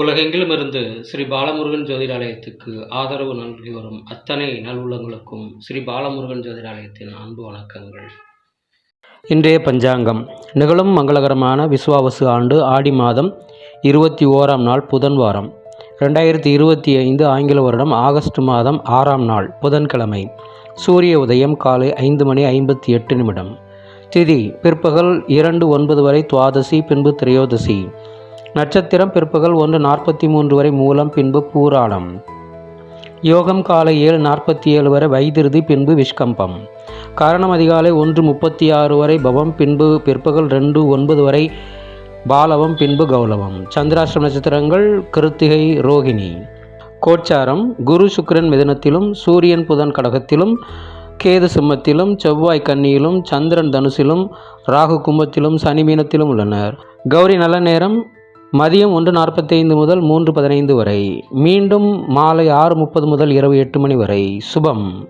உலகெங்கிலும் இருந்து ஸ்ரீ பாலமுருகன் ஜோதிடாலயத்துக்கு ஆதரவு நல்கி வரும் அத்தனை நல்வுள்ளங்களுக்கும் ஸ்ரீ பாலமுருகன் ஜோதிடாலயத்தின் அன்பு வணக்கங்கள். இன்றைய பஞ்சாங்கம். நிகழும் மங்களகரமான விஸ்வாவசு ஆண்டு ஆடி மாதம் இருபத்தி ஓராம் நாள் புதன் வாரம் ரெண்டாயிரத்தி இருபத்தி ஐந்து ஆங்கில வருடம் ஆகஸ்ட் மாதம் ஆறாம் நாள் புதன்கிழமை. சூரிய உதயம் காலை ஐந்து மணி ஐம்பத்தி எட்டு நிமிடம். திதி பிற்பகல் இரண்டு ஒன்பது வரை துவாதசி பின்பு திரையோதசி. நட்சத்திரம் பிற்பகல் ஒன்று நாற்பத்தி மூன்று வரை மூலம் பின்பு பூராடம் யோகம் காலை ஏழு நாற்பத்தி ஏழு வரை வைதிருதி பின்பு விஷ்கம்பம். காரணம் அதிகாலை ஒன்று முப்பத்தி ஆறு வரை பவம் பின்பு பிற்பகல் ரெண்டு ஒன்பது வரை பாலவம் பின்பு கௌலவம் சந்திராஷ்டிரம் நட்சத்திரங்கள் கிருத்திகை ரோகிணி. கோச்சாரம் குரு சுக்கிரன் மிதனத்திலும் சூரியன் புதன் கடகத்திலும் கேது சிம்மத்திலும் செவ்வாய் கன்னியிலும் சந்திரன் தனுசிலும் ராகு கும்பத்திலும் சனி மீனத்திலும் உள்ளனர். கௌரி நல்ல நேரம் மதியம் ஒன்று நாற்பத்தைந்து முதல் மூன்று பதினைந்து வரை. மீண்டும் மாலை ஆறு முப்பது முதல் இரவு எட்டு மணி வரை. சுபம்.